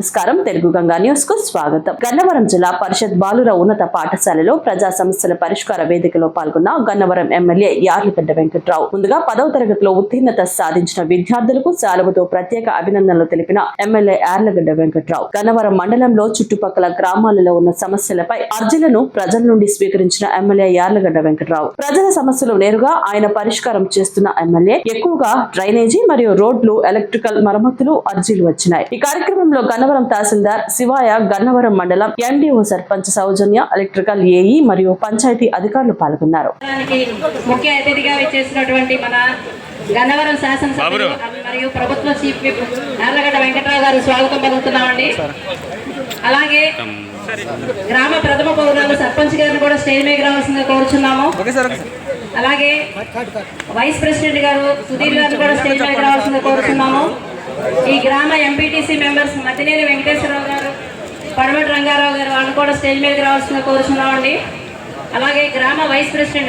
నమస్కారం. తెలుగు గంగా న్యూస్కు స్వాగతం. గన్నవరం జిల్లా పరిషత్ బాలుర ఉన్నత పాఠశాలలో ప్రజా సమస్యల పరిష్కార వేదికలో పాల్గొన్న గన్నవరం ఎమ్మెల్యే యార్లగడ్డ వెంకట్రావు. ముందుగా పదవ తరగతిలో ఉత్తీర్ణత సాధించిన విద్యార్థులకు శాలువతో ప్రత్యేక అభినందనలు తెలిపిన ఎమ్మెల్యే యార్లగడ్డ వెంకట్రావు. గన్నవరం మండలంలో చుట్టుపక్కల గ్రామాలలో ఉన్న సమస్యలపై అర్జీలను ప్రజల నుండి స్వీకరించిన ఎమ్మెల్యే యార్లగడ్డ వెంకట్రావు. ప్రజల సమస్యలు నేరుగా ఆయన పరిష్కారం చేస్తున్న ఎమ్మెల్యే ఎక్కువగా డ్రైనేజీ మరియు రోడ్లు ఎలక్ట్రికల్ మరమ్మతులు అర్జీలు వచ్చినాయి. ఈ కార్యక్రమంలో గన్నవరం తహసీల్దార్ శివాయ గన్నవరం మండలం NDO sarpanch Soujanya electrical AE మరియు పంచాయతీ అధికారులు పాల్గొన్నారు. ముఖ్య అతిథిగా వచ్చేసినటువంటి మన గన్నవరం శాసనసభ్యులు మరియు ప్రభుత్వ చీఫ్ విప్ యార్లగడ్డ వెంకట్రావు గారు స్వాగతం పలుకుతున్నామండి. అలాగే గ్రామ ప్రథమ పౌరులు సర్పంచ్ గారిని కూడా స్టేజ్ మీద రావాల్సిందిగా కోరుచున్నాము. అలాగే వైస్ ప్రెసిడెంట్ గారు సుధీర్ గారిని కూడా స్టేజ్ మీద రావాల్సిందిగా కోరుచున్నాము. ఈ గ్రామ ఎంపీటీసీ మెంబర్స్ మతినేని వెంకటేశ్వరరావు గారు పడమటి రంగారావు గారు వాళ్ళు కూడా స్టేజ్ మీదకి రావాల్సిన కోరుచున్నామండి. అలాగే గ్రామ వైస్ ప్రెసిడెంట్